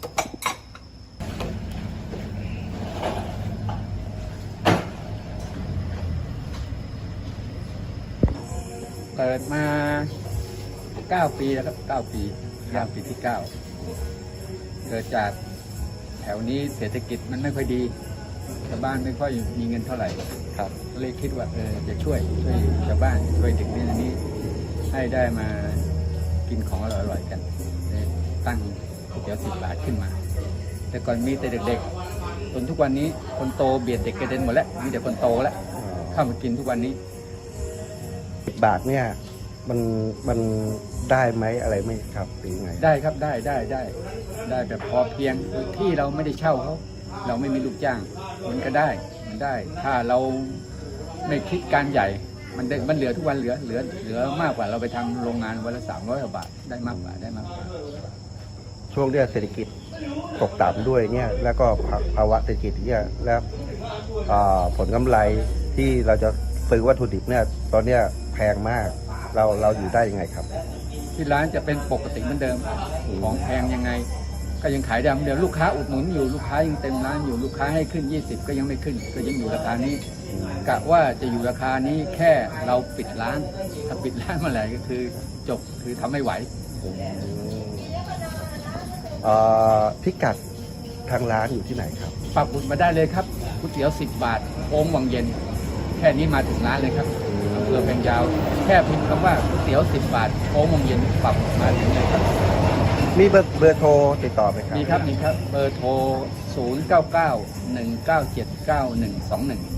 เปิดมา9ปีแล้วครับ9ปีย่างปีที่9เกิดจากแถวนี้เศรษฐกิจมันไม่ค่อยดีชาวบ้านไม่ค่อยมีเงินเท่าไหร่ครับเลยคิดว่าเออจะช่วยช่วยชาวบ้านช่วยเด็กนนี้ ให้ได้มากินของอร่อยๆกันตั้ง เตี๋ยวสิบบาทขึ้นมา แต่ก่อนมีแต่เด็กๆจนทุกวันนี้คนโตเบียดเด็กกระเด็นหมดแล้วมีแต่คนโตแล้วเข้ามากินทุกวันนี้สิบบาทเนี่ยมันมันได้ไหมอะไรไหมครับหรือไงได้ครับได้ได้ได้ ได้แบบพอเพียงโดยที่เราไม่ได้เช่าเขาเราไม่มีลูกจ้าง มันก็ได้มันได้ ถ้าเราไม่คิดการใหญ่ มันได้มันเหลือทุกวันเหลือเหลือเหลือมากกว่าเราไปทำโรงงานวันละสามร้อยกว่าบาทได้มากกว่าได้มากกว่า ช่วงเนี้ยเศรษฐกิจตกต่ำด้วยเนี่ยแล้วก็ภาวะเศรษฐกิจเนี่ยแล้วผลกำไรที่เราจะซื้อวัตถุดิบเนี่ยตอนเนี้ยแพงมากเราเราอยู่ได้ยังไงครับ ที่ร้านจะเป็นปกติเหมือนเดิมของแพงยังไง ก็ยังขายได้เหมือนเดิมลูกค้าอุดหนุนอยู่ลูกค้ายังเต็มร้านอยู่ลูกค้าให้ขึ้น 20 ก็ยังไม่ขึ้น ก็ยังอยู่ราคานี้กะว่าจะอยู่ราคานี้แค่เราปิดร้าน ถ้าปิดร้านเมื่อไหร่ก็คือจบคือทำไม่ไหว พิกัดทางร้านอยู่ที่ไหนครับ ปักบุญมาได้เลยครับก๋วยเตี๋ยว 10 บาทโค้งวังเย็น แค่นี้มาถึงร้านเลยครับอำเภอแพงยาว แค่พิมพ์คำว่าก๋วยเตี๋ยว 10 บาทโค้งวังเย็นปักหมุดมาถึงเลยครับ มีเบอร์เบอร์โทรติดต่อไหมครับ มีครับมีครับเบอร์โทร 0 9 9 1 9 7 9 1 2 1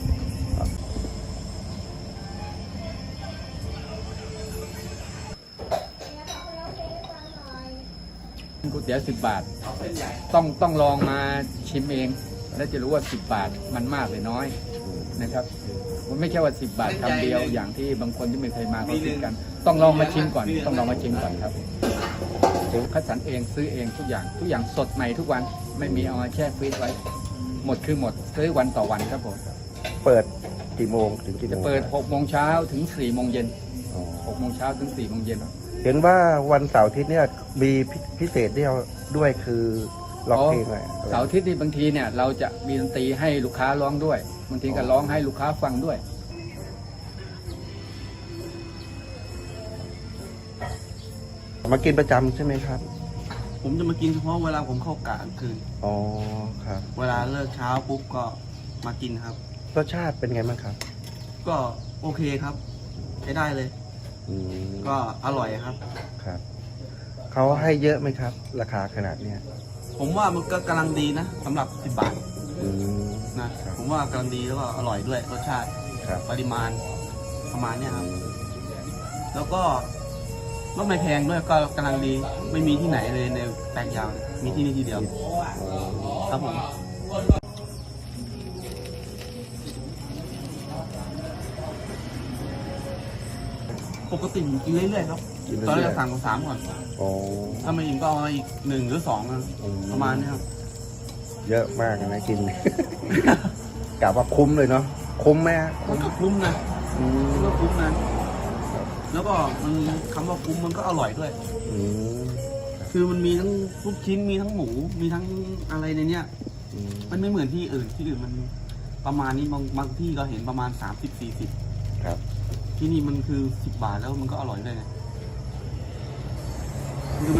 ก๋วยเตี๋ยว10บาท ต้องต้องลองมาชิมเอง แล้วจะรู้ว่า10บาทมันมากหรือน้อยนะครับมันไม่ใช่ว่า10บาทคำเดียวอย่างที่บางคนที่ไม่เคยมาเขาคิดกัน ต้องลองมาชิมก่อน ต้องลองมาชิมก่อนครับคัดสรรเองซื้อเองทุกอย่างทุกอย่างสดใหม่ทุกวันไม่มีเอามาแช่ฟรีซไว้ หมดคือหมดซื้อวันต่อวันครับผมเปิดกี่โมงถึงกี่โมจะงเปิด6โมงเช้าถึง4โมงเย็นอ๋อ6โมงเช้าถึง4โมงเย็นเห็นว่าวันเสาร์อาทิตย์เนี่ยมีพิพิเศษเดียวด้วยคือร้องเพลงอะไรเสาร์อาทิตย์นี่บางทีเนี่ย เราจะมีดนตรีให้ลูกค้าร้องด้วย บางทีก็ร้องให้ลูกค้าฟังด้วย มากินประจำใช่ไหมครับ ผมจะมากินเฉพาะเวลาผมเข้ากะกลางคืน อ๋อครับ เวลาเลิกเช้าปุ๊บก็มากินครับ รสชาติเป็นไงบ้างครับ ก็โอเคครับใช้ได้เลย อืมก็อร่อยครับ ครับเขาให้เยอะไหมครับ ราคาขนาดเนี้ยผมว่ามันก็กำลังดีนะสำหรับ 10 บาทอืม นะ ครับ ผมว่ากำลังดีแล้วก็อร่อยด้วยรสชาติครับปริมาณประมาณเนี้ยครับ แล้วก็ก็ไม่แพงด้วยก็กำลังดีไม่มีที่ไหนเลยในแปลงยาวเนี่ยมีที่นี่ที่เดียวอ๋อครับผม ปกติผมกินเรื่อยๆครับ กินตอนแรเรื่กอยสั่งมาสามก่อนๆอ๋อถ้าไม่อิ่มก็เอามาอีกหนึ่งหรือสองนะอืประมาณเนี้ยครับ เยอะมากนะกิน กะว่าคุ้มเลยเนาะคุ้มไหมฮะมันก็คุ้มนะอืมมันก็คุ้มนะ แล้วก็มันคำว่าคุ้มมันก็อร่อยด้วย อืมคือมันมีทั้งลูกชิ้นมีทั้งหมู มีทั้งอะไรในเนี้ย อืมมันไม่เหมือนที่อื่นที่อื่นมันประมาณนี้บางบางที่ก็เห็นประมาณสามสิบสี่สิบครับ ที่นี่มันคือสิบบาทแล้วมันก็อร่อยเลยคื